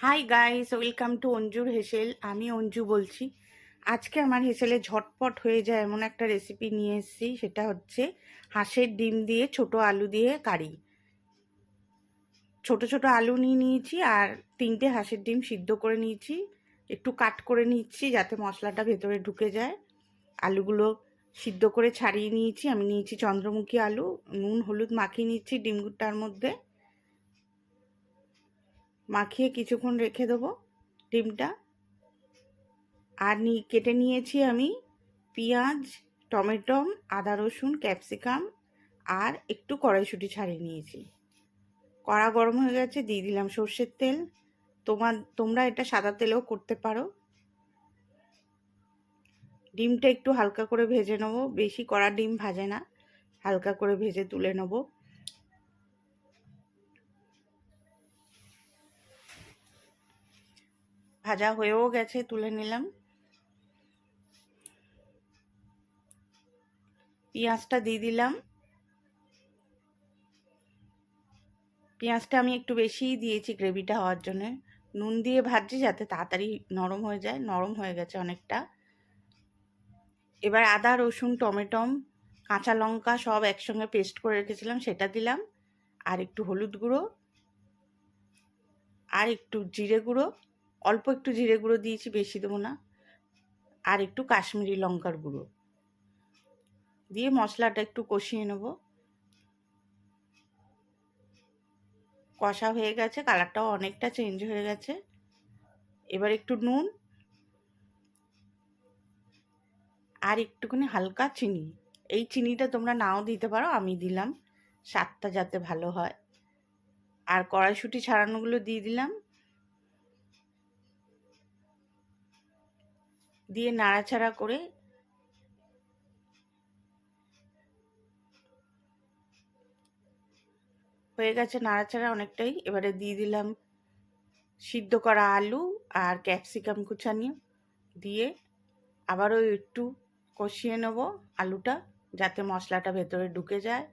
High guys welcome to অঞ্জুর হেসেল আমি অঞ্জু বলছি। আজকে আমার হেসেলে ঝটপট হয়ে যায় এমন একটা রেসিপি নিয়ে এসেছি। সেটা হচ্ছে হাঁসের ডিম দিয়ে ছোট আলু দিয়ে কারি। ছোট ছোট আলু নিয়ে নিয়েছি আর তিনটে হাঁসের ডিম সিদ্ধ করে নিয়েছি। একটু কাট করে নিচ্ছি যাতে মশলাটা ভেতরে ঢুকে যায়। আলুগুলো সিদ্ধ করে ছাড়িয়ে নিয়েছি। আমি নিয়েছি চন্দ্রমুখী আলু, নুন, হলুদ মাখিয়ে নিচ্ছি ডিমটার মধ্যে। মাখিয়ে কিছুক্ষণ রেখে দেবো ডিমটা। আর নি, কেটে নিয়েছি আমি পেঁয়াজ টমেটম আদা রসুন, ক্যাপসিকাম আর একটু কড়াইশুঁটি ছাড়িয়ে নিয়েছি। কড়া গরম হয়ে গেছে, দিয়ে দিলাম সর্ষের তেল। তোমার, তোমরা এটা সাদা তেলেও করতে পারো। ডিমটা একটু হালকা করে ভেজে নেব। বেশি কড়া ডিম ভাজে না, হালকা করে ভেজে তুলে নেব। ভাজা হয়েও গেছে, তুলে নিলাম। পেঁয়াজটা দিয়ে দিলাম। পেঁয়াজটা আমি একটু বেশিই দিয়েছি গ্রেভিটা হওয়ার জন্য। নুন দিয়ে ভাজছি যাতে তাড়াতাড়ি নরম হয়ে যায়, নরম হয়ে গেছে অনেকটা। এবার আদা, রসুন, টমেটম, কাঁচা লঙ্কা সব একসঙ্গে পেস্ট করে রেখেছিলাম, সেটা দিলাম। আর একটু হলুদ গুঁড়ো, আর একটু জিরে গুঁড়ো। অল্প একটু জিরে গুঁড়ো দিয়েছি, বেশি দেবো না। আর একটু কাশ্মীরি লঙ্কার গুঁড়ো। দিয়ে মশলাটা একটু কষিয়ে নেব। কষা হয়ে গেছে, কালারটাও অনেকটা চেঞ্জ হয়ে গেছে। এবার একটু নুন আর একটুখানি হালকা চিনি। এই চিনিটা তোমরা নাও দিতে পারো, আমি দিলাম। স্বাদটা যাতে ভালো হয়। আর কড়াইশুঁটি ছাড়ানোগুলো দিয়ে দিলাম। দিয়ে নাড়াচাড়া করে হয়ে গেছে নাড়াচাড়া অনেকটাই। এবারে দিয়ে দিলাম সিদ্ধ করা আলু আর ক্যাপসিকাম কুচানি। দিয়ে আবারও একটু কষিয়ে নেব আলুটা যাতে মশলাটা ভেতরে ঢুকে যায়।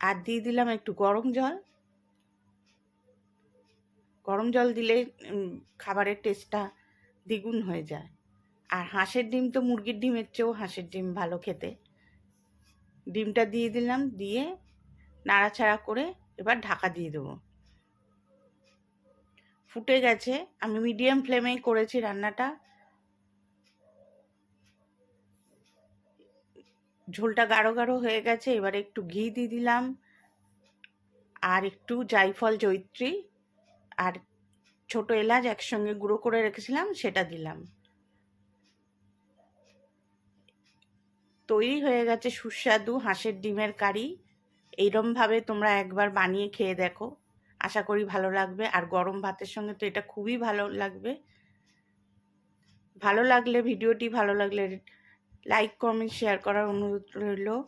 আর দিয়ে দিলাম একটু গরম জল। গরম জল দিলে খাবারের টেস্টটা দ্বিগুণ হয়ে যায়। আর হাঁসের ডিম তো মুরগির ডিমের চেয়েও হাঁসের ডিম ভালো খেতে। ডিমটা দিয়ে দিলাম, দিয়ে নাড়াচাড়া করে এবার ঢাকা দিয়ে দেবো। ফুটে গেছে। আমি মিডিয়াম ফ্লেমেই করেছি রান্নাটা। ঝোলটা গাঢ় গাঢ় হয়ে গেছে। এবার একটু ঘি দিয়ে দিলাম। আর একটু জাইফল জৈত্রী আর ছোট এলাচ একসঙ্গে গুঁড়ো করে রেখেছিলাম, সেটা দিলাম। তৈরি হয়ে গেছে সুস্বাদু হাঁসের ডিমের কারি। এইরমভাবে তোমরা একবার বানিয়ে খেয়ে দেখো। আশা করি ভালো লাগবে। আর গরম ভাতের সঙ্গে তো এটা খুবই ভালো লাগবে। ভালো লাগলে ভিডিওটি ভালো লাগলে লাইক, কমেন্ট, শেয়ার করার অনুরোধ রইল।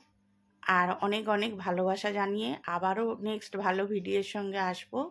আর অনেক অনেক ভালোবাসা জানিয়ে আবারও নেক্সট ভালো ভিডিওর সঙ্গে আসব।